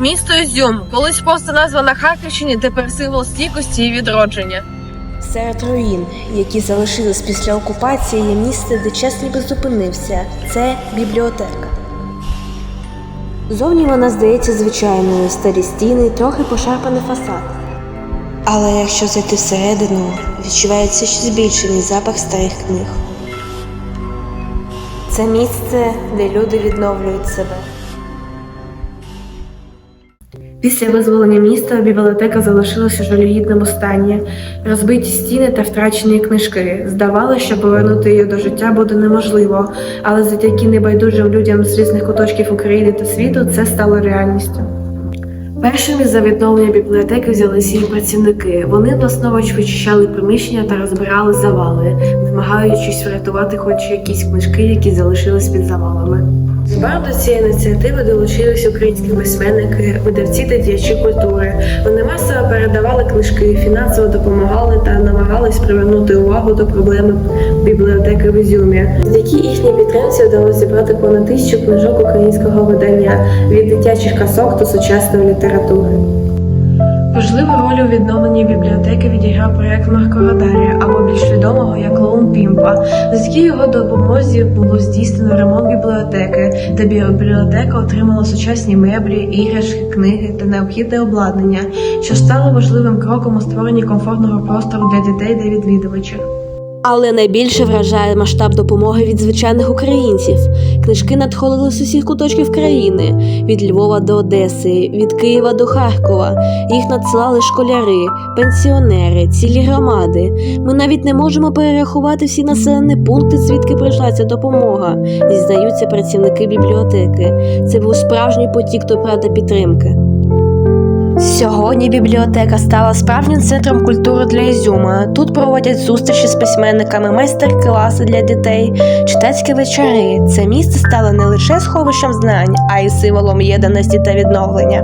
Місто Ізюм, колись просто назва на Харківщині, тепер символ стійкості і відродження. Серед руїн, які залишились після окупації, є місце, де час ніби зупинився. Це бібліотека. Зовні вона здається звичайною, старі стіни, трохи пошарпаний фасад. Але якщо зайти всередину, відчувається щось більше, ніж запах старих книг. Це місце, де люди відновлюють себе. Після визволення міста бібліотека залишилася у жалюгідному стані, розбиті стіни та втрачені книжки. Здавалося, що повернути її до життя буде неможливо, але завдяки небайдужим людям з різних куточків України та світу це стало реальністю. Першими за відновлення бібліотеки взялися її працівники. Вони власноруч вичищали приміщення та розбирали завали, намагаючись врятувати хоч якісь книжки, які залишились під завалами. Збар до цієї ініціативи долучились українські письменники, видавці та діячі культури. Вони масово передавали книжки, фінансово допомагали та намагались привернути увагу до проблеми бібліотеки в Ізюмі. Завдяки їхній підтримці вдалося зібрати понад тисячу книжок українського видання від дитячих казок до сучасної літератури. Важливу роль у відновленні бібліотеки відіграв проект Марко Радарі, або більш відомого як Клоун Пімпа. Завдяки його допомозі було здійснено ремонт бібліотеки, та бібліотека отримала сучасні меблі, іграшки, книги та необхідне обладнання, що стало важливим кроком у створенні комфортного простору для дітей та відвідувачів. Але найбільше вражає масштаб допомоги від звичайних українців. Книжки надходили з усіх куточків країни від Львова до Одеси, від Києва до Харкова. Їх надсилали школяри, пенсіонери, цілі громади. Ми навіть не можемо перерахувати всі населені пункти, звідки прийшла ця допомога, зізнаються працівники бібліотеки. Це був справжній потік добра та підтримки. Сьогодні бібліотека стала справжнім центром культури для Ізюма. Тут проводять зустрічі з письменниками, майстер-класи для дітей, читацькі вечори. Це місце стало не лише сховищем знань, а й символом єднаності та відновлення.